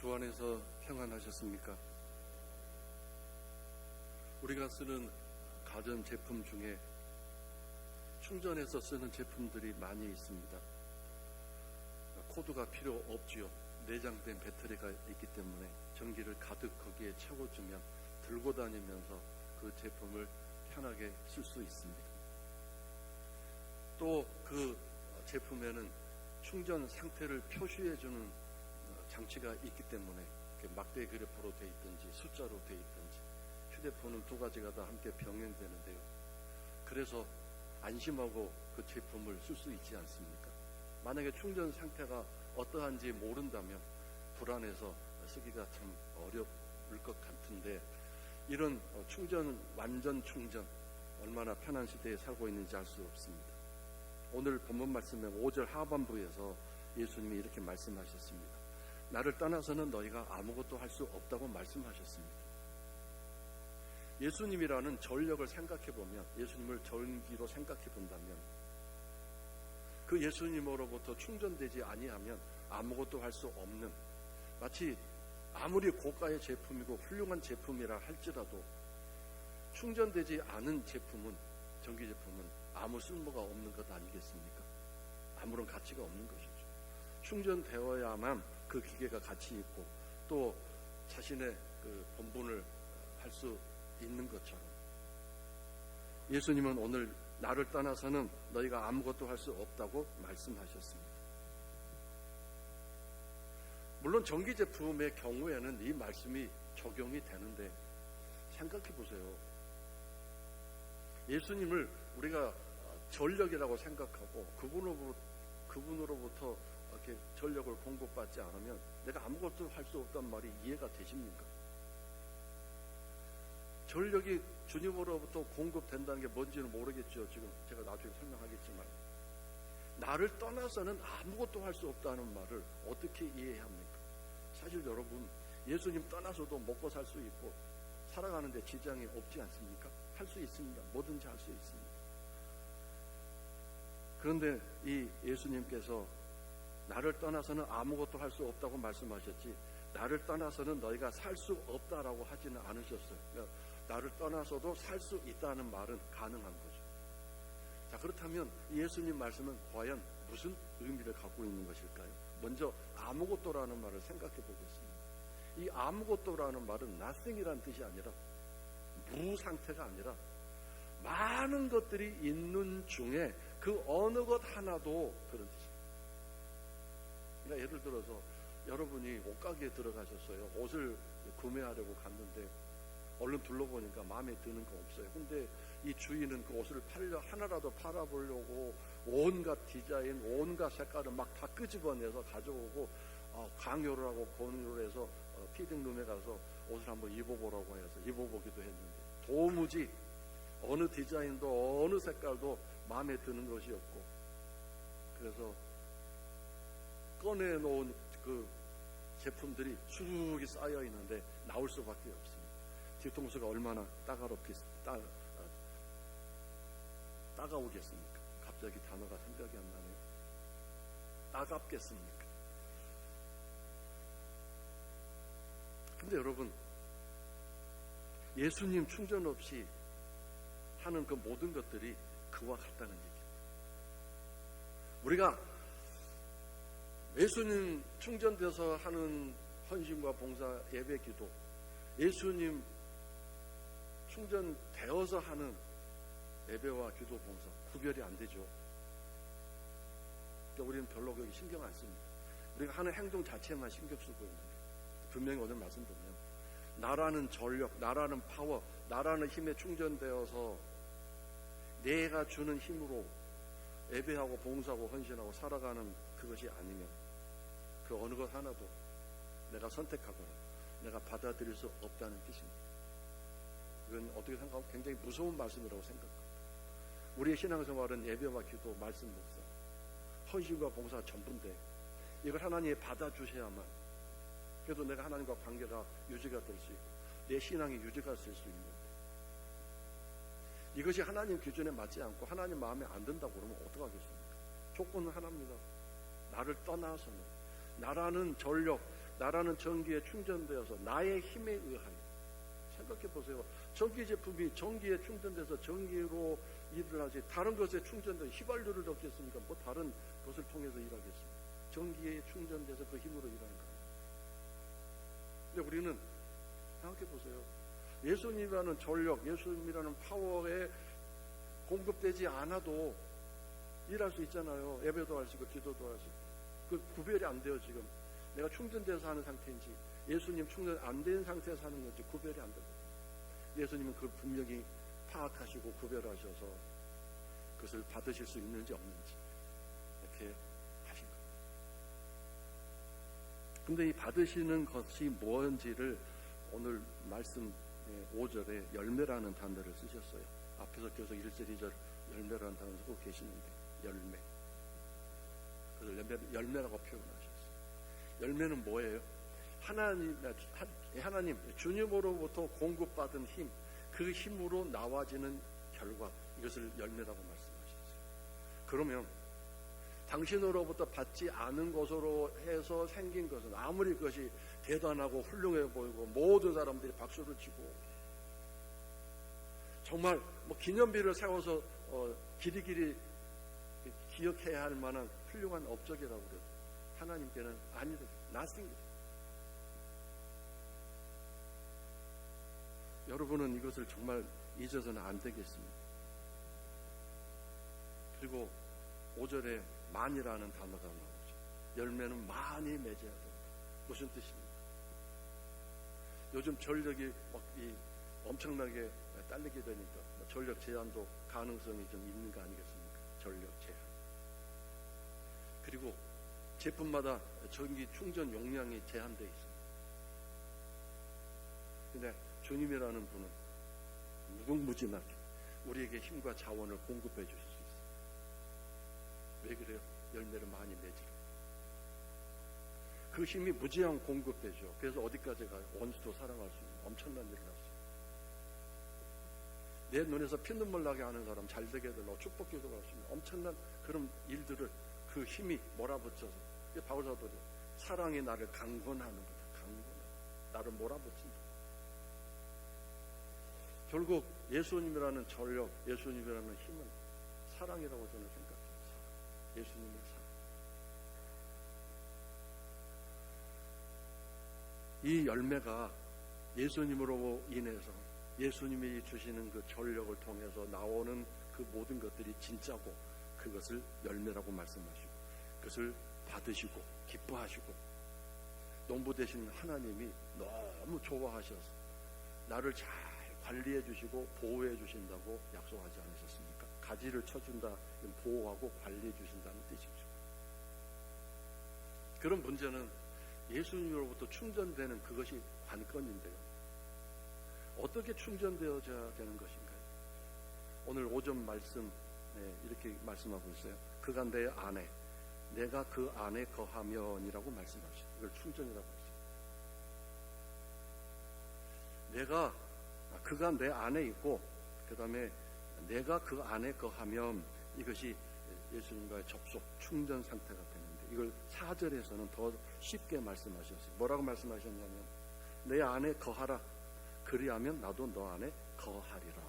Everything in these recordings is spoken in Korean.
주 안에서 평안하셨습니까? 우리가 쓰는 가전 제품 중에 충전해서 쓰는 제품들이 많이 있습니다. 코드가 필요 없지요. 내장된 배터리가 있기 때문에 전기를 가득 거기에 채워주면 들고 다니면서 그 제품을 편하게 쓸 수 있습니다. 또 그 제품에는 충전 상태를 표시해주는 어, 장치가 있기 때문에 막대 그래프로 돼 있든지 숫자로 돼 있든지 휴대폰은 두 가지가 다 함께 병행되는데요. 그래서 안심하고 그 제품을 쓸 수 있지 않습니까? 만약에 충전 상태가 어떠한지 모른다면 불안해서 쓰기가 참 어려울 것 같은데 이런 어, 충전 완전 충전 얼마나 편한 시대에 살고 있는지 알 수 없습니다. 오늘 본문 말씀의 5절 하반부에서 예수님이 이렇게 말씀하셨습니다. 나를 떠나서는 너희가 아무것도 할 수 없다고 말씀하셨습니다. 예수님이라는 전력을 생각해 보면 예수님을 전기로 생각해 본다면 그 예수님으로부터 충전되지 아니하면 아무것도 할 수 없는 마치 아무리 고가의 제품이고 훌륭한 제품이라 할지라도 충전되지 않은 제품은 전기 제품은 아무 쓸모가 없는 것 아니겠습니까? 아무런 가치가 없는 것이죠. 충전되어야만 그 기계가 가치 있고 또 자신의 그 본분을 할 수 있는 것처럼 예수님은 오늘 나를 떠나서는 너희가 아무것도 할 수 없다고 말씀하셨습니다. 물론 전기 제품의 경우에는 이 말씀이 적용이 되는데 생각해 보세요. 예수님을 우리가 전력이라고 생각하고 그분으로부터, 그분으로부터 이렇게 전력을 공급받지 않으면 내가 아무것도 할 수 없단 말이 이해가 되십니까? 전력이 주님으로부터 공급된다는 게 뭔지는 모르겠죠. 지금 제가 나중에 설명하겠지만 나를 떠나서는 아무것도 할 수 없다는 말을 어떻게 이해해야 합니까? 사실 여러분 예수님 떠나서도 먹고 살 수 있고 살아가는데 지장이 없지 않습니까? 할 수 있습니다. 뭐든지 할 수 있습니다. 그런데 이 예수님께서 나를 떠나서는 아무것도 할 수 없다고 말씀하셨지 나를 떠나서는 너희가 살 수 없다라고 하지는 않으셨어요. 그러니까 나를 떠나서도 살 수 있다는 말은 가능한 거죠. 자 그렇다면 예수님 말씀은 과연 무슨 의미를 갖고 있는 것일까요? 먼저 아무것도라는 말을 생각해 보겠습니다. 이 아무것도라는 말은 nothing이란 뜻이 아니라 무 상태가 아니라 많은 것들이 있는 중에 그 어느 것 하나도 그런 뜻입니다. 그러니까 예를 들어서 여러분이 옷가게에 들어가셨어요. 옷을 구매하려고 갔는데 얼른 둘러보니까 마음에 드는 거 없어요. 근데 이 주인은 그 옷을 팔려 하나라도 팔아보려고 온갖 디자인, 온갖 색깔을 막 다 끄집어내서 가져오고 어, 강요를 하고 권유를 해서 어, 피딩룸에 가서 옷을 한번 입어보라고 해서 입어보기도 했는데 도무지 어느 디자인도 어느 색깔도 마음에 드는 것이 없고 그래서 꺼내놓은 그 제품들이 수북이 쌓여 있는데 나올 수밖에 없습니다. 뒤통수가 얼마나 따가롭게 따, 아, 따가우겠습니까? 갑자기 단어가 생각이 안 나네요. 따갑겠습니까? 근데 여러분, 예수님 충전 없이 하는 그 모든 것들이 그와 같다는 얘기입니다. 우리가 예수님 충전돼서 하는 헌신과 봉사 예배 기도, 예수님 충전되어서 하는 예배와 기도 봉사 구별이 안 되죠. 그러니까 우리는 별로 거기 신경 안 씁니다. 우리가 하는 행동 자체만 신경 쓰고 있는데 분명히 오늘 말씀 보면 나라는 전력, 나라는 파워, 나라는 힘에 충전되어서 내가 주는 힘으로 예배하고 봉사하고 헌신하고 살아가는 그것이 아니면 그 어느 것 하나도 내가 선택하거나 내가 받아들일 수 없다는 뜻입니다. 이건 어떻게 생각하면 굉장히 무서운 말씀이라고 생각합니다. 우리의 신앙생활은 예배와 기도, 말씀 묵상, 헌신과 봉사 전부인데 이걸 하나님이 받아주셔야만 그래도 내가 하나님과 관계가 유지가 될 수 있고 내 신앙이 유지가 될 수 있는데 이것이 하나님 기준에 맞지 않고 하나님 마음에 안 든다고 그러면 어떡하겠습니까? 조건은 하나입니다. 나를 떠나서는 나라는 전력, 나라는 전기에 충전되어서 나의 힘에 의하여 생각해 보세요. 전기 제품이 전기에 충전돼서 전기로 일을 하지 다른 것에 충전된 휘발유를 넣겠습니까? 뭐 다른 것을 통해서 일하겠습니까? 전기에 충전돼서 그 힘으로 일하는 거. 근데 우리는 생각해 보세요. 예수님이라는 전력, 예수님이라는 파워에 공급되지 않아도 일할 수 있잖아요. 예배도 할 수 있고 기도도 할 수 있고. 그 구별이 안 돼요, 지금. 내가 충전돼서 하는 상태인지 예수님 충전 안 된 상태에서 하는 건지 구별이 안 되고 예수님은 그걸 분명히 파악하시고 구별하셔서 그것을 받으실 수 있는지 없는지 이렇게 하신 거예요. 근데 이 받으시는 것이 뭔지를 오늘 말씀 5절에 열매라는 단어를 쓰셨어요. 앞에서 계속 1절, 2절 열매라는 단어를 쓰고 계시는데 열매. 그래서 열매, 열매라고 표현하셨어요. 열매는 뭐예요? 하나님, 하나님, 주님으로부터 공급받은 힘, 그 힘으로 나와지는 결과, 이것을 열매라고 말씀하셨어요. 그러면 당신으로부터 받지 않은 것으로 해서 생긴 것은 아무리 그것이 대단하고 훌륭해 보이고 모든 사람들이 박수를 치고 정말 뭐 기념비를 세워서 어, 길이길이 기억해야 할 만한 훌륭한 업적이라고 그래요. 하나님께는 아니다. 나스입니다. 여러분은 이것을 정말 잊어서는 안 되겠습니다. 그리고 5절에 만이라는 단어가 나오죠. 열매는 많이 맺어야 됩니다. 무슨 뜻입니까? 요즘 전력이 막 이 엄청나게 딸리게 되니까 뭐 전력 제한도 가능성이 좀 있는 거 아니겠습니까? 전력 제한. 그리고 제품마다 전기 충전 용량이 제한되어 있습니다. 근데 주님이라는 분은 무궁무진하게 우리에게 힘과 자원을 공급해 주실 수 있어요. 왜 그래요? 열매를 많이 내지로. 그 힘이 무제한 공급되죠. 그래서 어디까지 가요? 원수도 사랑할 수 있는 엄청난 일을 있어요. 내 눈에서 피눈물 나게 하는 사람 잘 되게 해달라고 축복 기도를 할수 있는 엄청난 그런 일들을 그 힘이 몰아붙여서 이게 바울 사도죠. 사랑이 나를 강건하는 거다. 강건하. 나를 몰아붙인다. 결국 예수님이라는 전력, 예수님이라는 힘은 사랑이라고 저는 생각해요. 사랑. 예수님의 사랑. 이 열매가 예수님으로 인해서 예수님이 주시는 그 전력을 통해서 나오는 그 모든 것들이 진짜고 그것을 열매라고 말씀하시고 그것을 받으시고 기뻐하시고 농부 되신 하나님이 너무 좋아하셔서 나를 잘 관리해 주시고 보호해 주신다고 약속하지 않으셨습니까? 가지를 쳐준다, 보호하고 관리해 주신다는 뜻이죠. 그런 문제는 예수님으로부터 충전되는 그것이 관건인데요. 어떻게 충전되어져야 되는 것인가요? 오늘 오전 말씀 네, 이렇게 말씀하고 있어요. 그가 내 안에 내가 그 안에 거하면이라고 말씀하시죠. 이걸 충전이라고 했어요. 내가 그가 내 안에 있고 그 다음에 내가 그 안에 거하면 이것이 예수님과의 접속 충전 상태가 되는데 이걸 사절에서는 더 쉽게 말씀하셨어요. 뭐라고 말씀하셨냐면 내 안에 거하라 그리하면 나도 너 안에 거하리라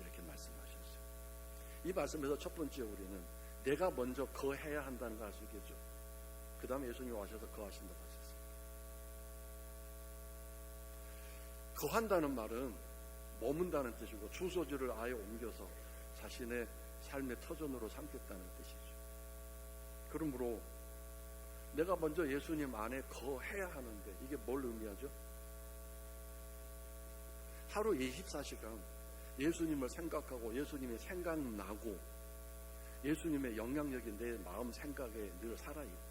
이렇게 말씀하셨어요. 이 말씀에서 첫 번째 우리는 내가 먼저 거해야 한다는 걸 알 수 있겠죠. 그 다음에 예수님이 와셔서 거하신다고 하셨어요. 거한다는 말은 머문다는 뜻이고 주소지를 아예 옮겨서 자신의 삶의 터전으로 삼겠다는 뜻이죠. 그러므로 내가 먼저 예수님 안에 거해야 하는데 이게 뭘 의미하죠? 하루 24시간 예수님을 생각하고 예수님이 생각나고 예수님의 영향력이 내 마음 생각에 늘 살아있고.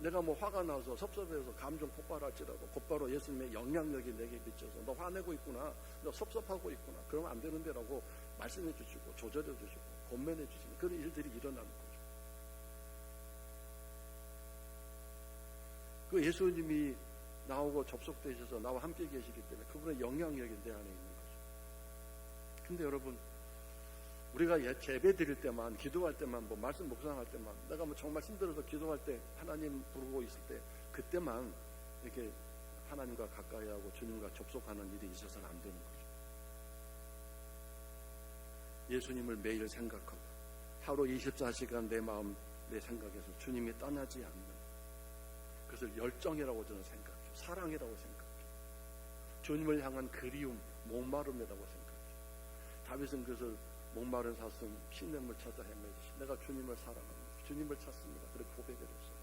내가 뭐 화가 나서 섭섭해서 감정 폭발할지라도 곧바로 예수님의 영향력이 내게 비쳐서 너 화내고 있구나 너 섭섭하고 있구나 그러면 안 되는데라고 말씀해 주시고 조절해 주시고 권면해 주시는 그런 일들이 일어나는 거죠. 그 예수님이 나오고 접속되셔서 나와 함께 계시기 때문에 그분의 영향력이 내 안에 있는 근데 여러분 우리가 예, 예배 드릴 때만 기도할 때만 뭐 말씀 묵상할 때만 내가 뭐 정말 힘들어서 기도할 때 하나님 부르고 있을 때 그때만 이렇게 하나님과 가까이 하고 주님과 접속하는 일이 있어서는 안 되는 거죠. 예수님을 매일 생각하고 하루 24시간 내 마음 내 생각에서 주님이 떠나지 않는 그것을 열정이라고 저는 생각해요. 사랑이라고 생각해요. 주님을 향한 그리움, 목마름이라고 생각해요. 다윗은 그것을 목마른 사슴 피냇물 찾아 헤매듯이 내가 주님을 사랑합니다. 주님을 찾습니다. 그렇게 고백을 했어요.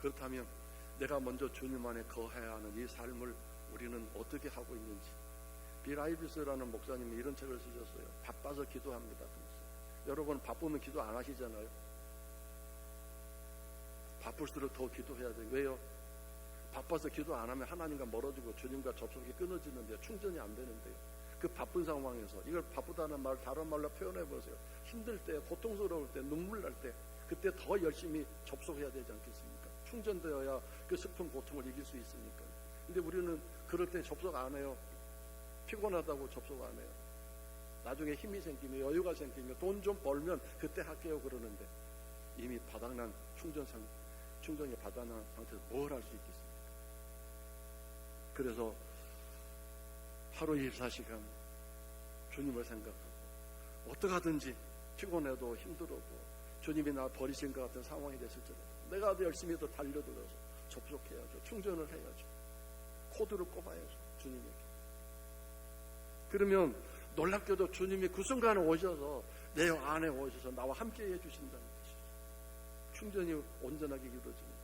그렇다면 내가 먼저 주님 안에 거해야 하는 이 삶을 우리는 어떻게 하고 있는지 비라이비스라는 목사님이 이런 책을 쓰셨어요. 바빠서 기도합니다. 여러분 바쁘면 기도 안 하시잖아요. 바쁠수록 더 기도해야 돼요. 왜요? 바빠서 기도 안 하면 하나님과 멀어지고 주님과 접속이 끊어지는데 충전이 안 되는데요. 그 바쁜 상황에서 이걸 바쁘다는 말 다른 말로 표현해 보세요. 힘들 때, 고통스러울 때, 눈물 날 때, 그때 더 열심히 접속해야 되지 않겠습니까? 충전되어야 그 슬픈 고통을 이길 수 있으니까. 근데 우리는 그럴 때 접속 안 해요. 피곤하다고 접속 안 해요. 나중에 힘이 생기면 여유가 생기면 돈 좀 벌면 그때 할게요 그러는데 이미 바닥난 충전 상 충전이 바닥난 상태에서 뭘 할 수 있겠습니까? 그래서 하루 24시간 주님을 생각하고 어떻게 하든지 피곤해도 힘들어도 주님이 나 버리신 것 같은 상황이 됐을지라도 내가 더 열심히 더 달려들어서 접속해야죠. 충전을 해야죠. 코드를 꼽아야죠. 주님에게. 그러면 놀랍게도 주님이 그 순간에 오셔서 내 안에 오셔서 나와 함께 해주신다는 것이죠. 충전이 온전하게 이루어지는.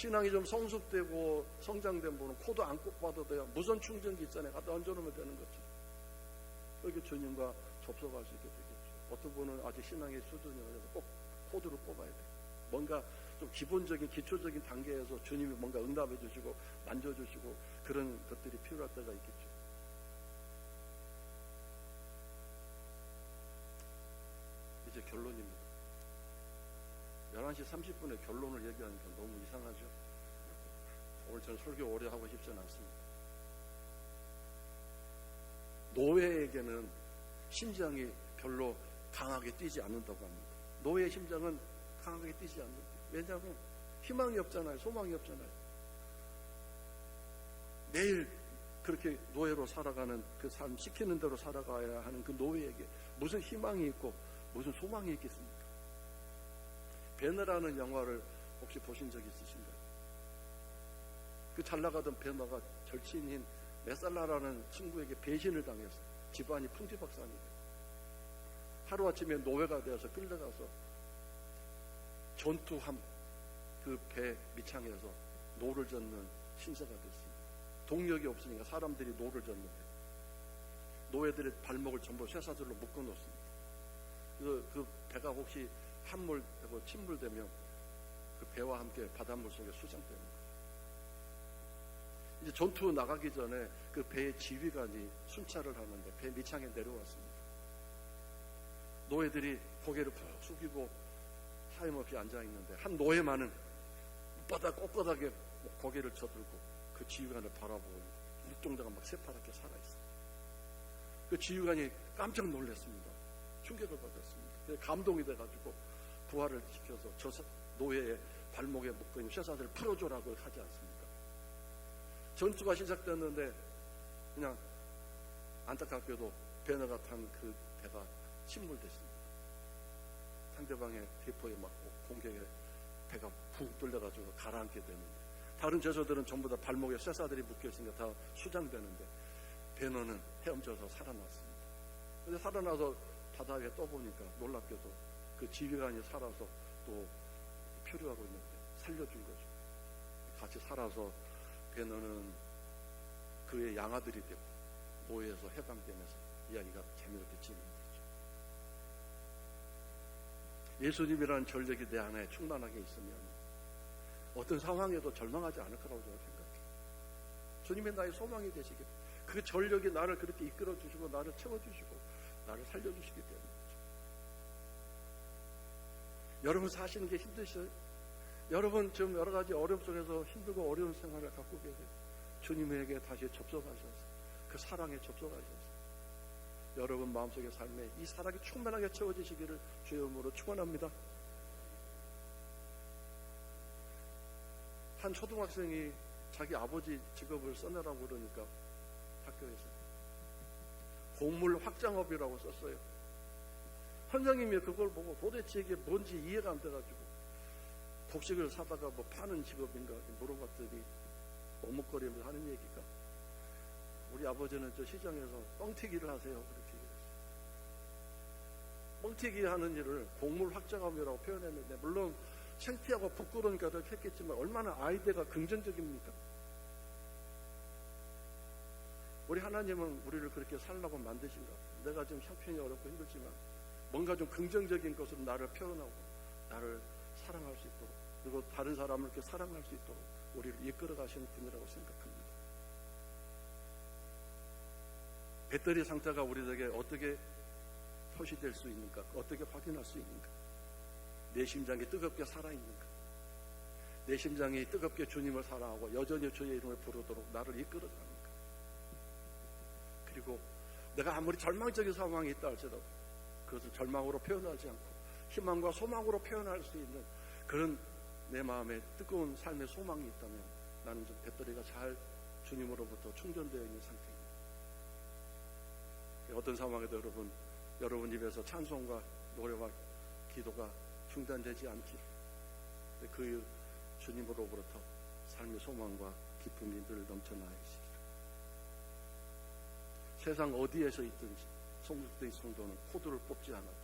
신앙이 좀 성숙되고 성장된 분은 코도 안 꼽아도 돼요. 무선 충전기 있잖아요. 갖다 얹어놓으면 되는 거죠. 그렇게 주님과 접속할 수 있게 되겠죠. 어떤 분은 아직 신앙의 수준이 어려서 꼭 코드를 꼽아야 돼요. 뭔가 좀 기본적인 기초적인 단계에서 주님이 뭔가 응답해 주시고 만져주시고 그런 것들이 필요할 때가 있겠죠. 이제 결론입니다. 11시 30분에 결론을 얘기하니까 너무 이상하죠? 오늘 저는 설교 오래 하고 싶지는 않습니다. 노예에게는 심장이 별로 강하게 뛰지 않는다고 합니다. 노예의 심장은 강하게 뛰지 않는다. 왜냐하면 희망이 없잖아요. 소망이 없잖아요. 매일 그렇게 노예로 살아가는 그 삶, 시키는 대로 살아가야 하는 그 노예에게 무슨 희망이 있고 무슨 소망이 있겠습니까? 베너라는 영화를 혹시 보신 적 있으신가요? 그 잘 나가던 베너가 절친인 메살라라는 친구에게 배신을 당해서 집안이 풍지박산이. 하루아침에 노예가 되어서 끌려가서 전투함 그 배 밑창에서 노를 젓는 신세가 됐습니다. 동력이 없으니까 사람들이 노를 젓는데 노예들의 발목을 전부 쇠사슬로 묶어 놓습니다. 그, 그 배가 혹시 함몰되고 침몰되면 그 배와 함께 바닷물 속에 수장되는 거예요. 이제 전투 나가기 전에 그 배의 지휘관이 순찰을 하는데 배 밑창에 내려왔습니다. 노예들이 고개를 푹 숙이고 하염없이 앉아 있는데 한 노예만은 밑바닥 꼿꼿하게 고개를 쳐들고 그 지휘관을 바라보고 눈동자가 막 새파랗게 살아있어요. 그 지휘관이 깜짝 놀랐습니다. 충격을 받았습니다. 감동이 돼가지고 부활을 시켜서 저 사- 노예의 발목에 묶어있는 쇠사슬을 풀어줘라고 하지 않습니까? 전투가 시작됐는데 그냥 안타깝게도 배너가 탄 그 배가 침몰됐습니다. 상대방의 대포에 맞고 공격에 배가 푹 뚫려가지고 가라앉게 되는데 다른 제소들은 전부 다 발목에 쇠사들이 묶여있으니까 다 수장되는데 배너는 헤엄쳐서 살아났습니다. 근데 살아나서 바다 위에 떠보니까 놀랍게도 그 지휘관이 살아서 또 표류하고 있는데 살려준 거죠. 같이 살아서 배너는 그의 양아들이 되고 노예에서 해방되면서 이야기가 재미롭게 진행되죠. 예수님이라는 전력이 내 안에 충만하게 있으면 어떤 상황에도 절망하지 않을 거라고 저는 생각해요. 주님이 나의 소망이 되시길 그 전력이 나를 그렇게 이끌어 주시고 나를 채워 주시고 나를 살려 주시기 때문이죠. 여러분 사시는 게 힘드셔요? 여러분 지금 여러 가지 어려움 속에서 힘들고 어려운 생활을 갖고 계세요. 주님에게 다시 접속하셔서 그 사랑에 접속하셔서 여러분 마음속의 삶에 이 사랑이 충만하게 채워지시기를 주의 이름으로 축원합니다. 한 초등학생이 자기 아버지 직업을 써내라고 그러니까 학교에서 곡물 확장업이라고 썼어요. 선생님이 그걸 보고 도대체 이게 뭔지 이해가 안 돼가지고 곡식을 사다가 뭐 파는 직업인가 물어봤더니 머뭇거리면서 하는 얘기가 우리 아버지는 저 시장에서 뻥튀기를 하세요. 그렇게 얘기했어요. 뻥튀기 하는 일을 곡물 확장업이라고 표현했는데 물론 창피하고 부끄러우니까 했겠지만 얼마나 아이디어가 긍정적입니까? 우리 하나님은 우리를 그렇게 살라고 만드신가? 내가 지금 형편이 어렵고 힘들지만 뭔가 좀 긍정적인 것으로 나를 표현하고 나를 사랑할 수 있도록 그리고 다른 사람을 이렇게 사랑할 수 있도록 우리를 이끌어 가시는 분이라고 생각합니다. 배터리 상태가 우리에게 어떻게 표시될 수 있는가? 어떻게 확인할 수 있는가? 내 심장이 뜨겁게 살아있는가? 내 심장이 뜨겁게 주님을 사랑하고 여전히 주의 이름을 부르도록 나를 이끌어 가는가? 그리고 내가 아무리 절망적인 상황이 있다 할지라도 그것을 절망으로 표현하지 않고 희망과 소망으로 표현할 수 있는 그런 내 마음에 뜨거운 삶의 소망이 있다면 나는 좀 배터리가 잘 주님으로부터 충전되어 있는 상태입니다. 어떤 상황에도 여러분, 여러분 입에서 찬송과 노래와 기도가 중단되지 않기를 그 주님으로부터 삶의 소망과 기쁨이 늘 넘쳐나시기를 세상 어디에서 있든지 성숙된 성도는 코드를 뽑지 않아도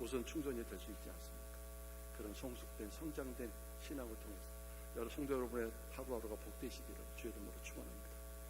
우선 충전이 될 수 있지 않습니까? 그런 성숙된 성장된 신앙을 통해서 여러 성도 여러분의 하루하루가 복되시기를 주의 이름으로 축원합니다.